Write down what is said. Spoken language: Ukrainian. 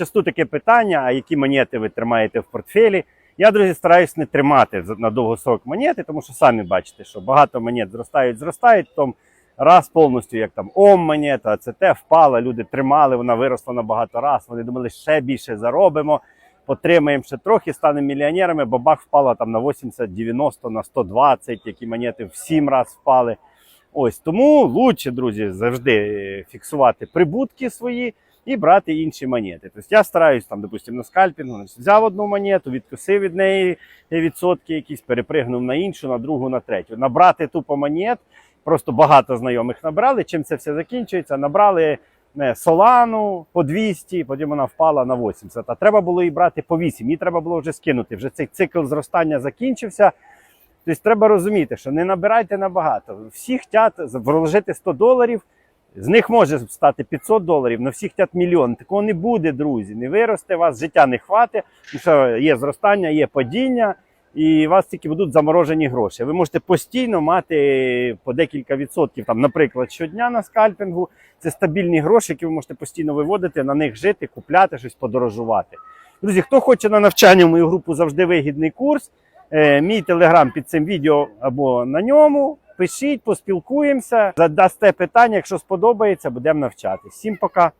зачасту таке питання: а які монети ви тримаєте в портфелі? Я, друзі, стараюсь не тримати на довгосрок монети, тому що самі бачите, що багато монет зростають, зростають. Потім раз повністю, як там ом монета, АЦТ впала, люди тримали, вона виросла на багато раз. Вони думали, ще більше заробимо, потримаємо ще трохи, станемо мільйонерами. Бабах впала там на 80, 90, на 120, які монети в 7 раз впали. Ось тому лучше, друзі, завжди е, фіксувати прибутки свої і брати інші монети. Тобто я стараюсь там, допустимо, на скальпінгу взяв одну монету, відкусив від неї відсотки якісь, перепригнув на іншу, на другу, на третю. Набрати тупо монет, просто багато знайомих набрали. Чим це все закінчується? Набрали не, Солану по 200, потім вона впала на 80. А треба було її брати по 8. Її треба було вже скинути. Вже цей цикл зростання закінчився. Тобто треба розуміти, що не набирайте набагато. Всі хочуть вложити 100 доларів, з них може стати 500 доларів, але всі хочуть мільйон. Такого не буде, друзі. Не виросте, вас життя не хватить, що є зростання, є падіння, і у вас тільки будуть заморожені гроші. Ви можете постійно мати по декілька відсотків, там, наприклад, щодня на скальпінгу. Це стабільні гроші, які ви можете постійно виводити, на них жити, купляти щось, подорожувати. Друзі, хто хоче на навчання в мою групу завжди вигідний курс. Е, Мій телеграм під цим відео або на ньому. Пишіть, поспілкуємося, задасте питання. Якщо сподобається, будемо навчатись. Всім пока.